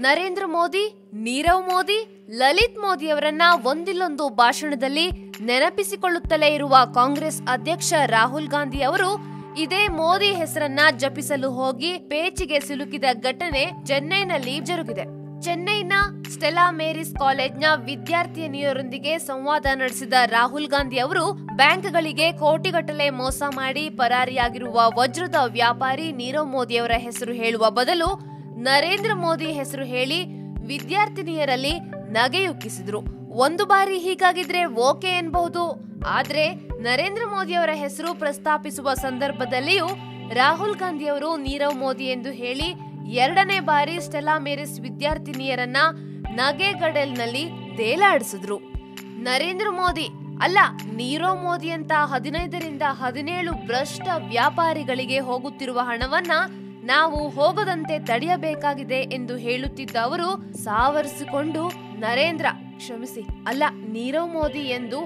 ನರೇಂದ್ರ ಮೋದಿ, ನೀರವ್ ಮೋದಿ, ಲಲಿತ್ ಮೋದಿ ಅವರನ್ನ ಒಂದಿಲ್ಲೊಂದು ಭಾಷಣದಲ್ಲಿ ನೆನಪಿಸಿಕೊಳ್ಳುತ್ತಲೇ ಇರುವ ಕಾಂಗ್ರೆಸ್ ಅಧ್ಯಕ್ಷ ರಾಹುಲ್ ಗಾಂಧಿ ಅವರು ಇದೇ ಮೋದಿ ಹೆಸರನ್ನ ಜಪಿಸಲು ಹೋಗಿ ಪೇಚಿಗೆ ಸಿಲುಕಿದ ಘಟನೆ ಚೆನ್ನೈನಲ್ಲಿ ಜರುಗಿದೆ. ಚೆನ್ನೈನ ಸ್ಟೆಲಾ ಮೇರಿಸ್ ಕಾಲೇಜ್ನ ವಿದ್ಯಾರ್ಥಿನಿಯರೊಂದಿಗೆ ಸಂವಾದ ನಡೆಸಿದ ರಾಹುಲ್ ಗಾಂಧಿ ಅವರು ಬ್ಯಾಂಕ್ಗಳಿಗೆ ಕೋಟಿಗಟ್ಟಲೆ ಮೋಸ ಮಾಡಿ ಪರಾರಿಯಾಗಿರುವ ವಜ್ರದ ವ್ಯಾಪಾರಿ ನೀರವ್ ಮೋದಿ ಅವರ ಹೆಸರು ಹೇಳುವ ಬದಲು ನರೇಂದ್ರ ಮೋದಿ ಹೆಸರು ಹೇಳಿ ವಿದ್ಯಾರ್ಥಿನಿಯರಲ್ಲಿ ನಗೆಯುಕ್ಕಿಸಿದ್ರು ಒಂದು ಬಾರಿ ಹೀಗಾಗಿದ್ರೆ ಓಕೆ ಎನ್ಬಹುದು. ಆದ್ರೆ ನರೇಂದ್ರ ಮೋದಿ ಅವರ ಹೆಸರು ಪ್ರಸ್ತಾಪಿಸುವ ಸಂದರ್ಭದಲ್ಲಿಯೂ ರಾಹುಲ್ ಗಾಂಧಿ ಅವರು ನೀರವ್ ಮೋದಿ ಎಂದು ಹೇಳಿ ಎರಡನೇ ಬಾರಿ ಸ್ಟೆಲಾ ಮೇರಿಸ್ ವಿದ್ಯಾರ್ಥಿನಿಯರನ್ನ ನಗೆಗಡಲ್ನಲ್ಲಿ ತೇಲಾಡಿಸಿದ್ರು ನರೇಂದ್ರ ಮೋದಿ ಅಲ್ಲ, ನೀರವ್ ಮೋದಿ ಅಂತ ಹದಿನೈದರಿಂದ ಹದಿನೇಳು ಭ್ರಷ್ಟ ವ್ಯಾಪಾರಿಗಳಿಗೆ ಹೋಗುತ್ತಿರುವ ಹಣವನ್ನ ನಾವು ಹೋಗದಂತೆ ತಡೆಯಬೇಕಾಗಿದೆ ಎಂದು ಹೇಳುತ್ತಿದ್ದ ಅವರು, ಸಾವರಿಸಿಕೊಂಡು, ನರೇಂದ್ರ, ಕ್ಷಮಿಸಿ, ಅಲ್ಲ, ನೀರವ್ ಮೋದಿ ಎಂದು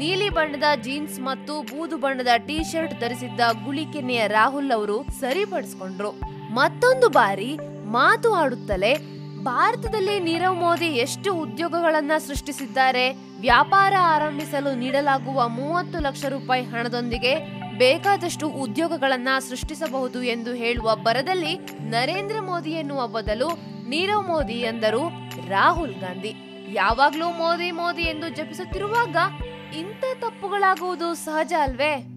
ನೀಲಿ ಬಣ್ಣದ ಜೀನ್ಸ್ ಮತ್ತು ಬೂದು ಬಣ್ಣದ ಟಿ ಶರ್ಟ್ ಧರಿಸಿದ್ದ ಗುಳಿಕೆನೆಯ ರಾಹುಲ್ ಅವರು ಸರಿಪಡಿಸಿಕೊಂಡ್ರು. ಮತ್ತೊಂದು ಬಾರಿ ಮಾತು ಆಡುತ್ತಲೇ, ಭಾರತದಲ್ಲಿ ನೀರವ್ ಮೋದಿ ಎಷ್ಟು ಉದ್ಯೋಗಗಳನ್ನ ಸೃಷ್ಟಿಸಿದ್ದಾರೆ, ವ್ಯಾಪಾರ ಆರಂಭಿಸಲು ನೀಡಲಾಗುವ ಮೂವತ್ತು ಲಕ್ಷ ರೂಪಾಯಿ ಹಣದೊಂದಿಗೆ ಬೇಕಾದಷ್ಟು ಉದ್ಯೋಗಗಳನ್ನ ಸೃಷ್ಟಿಸಬಹುದು ಎಂದು ಹೇಳುವ ಬರದಲ್ಲಿ ನರೇಂದ್ರ ಮೋದಿ ಎನ್ನುವ ಬದಲು ನೀರವ್ ಮೋದಿ ಎಂದರು ರಾಹುಲ್ ಗಾಂಧಿ. ಯಾವಾಗ್ಲೂ ಮೋದಿ ಮೋದಿ ಎಂದು ಜಪಿಸುತ್ತಿರುವಾಗ ಇಂಥ ತಪ್ಪುಗಳಾಗುವುದು ಸಹಜ ಅಲ್ವೇ?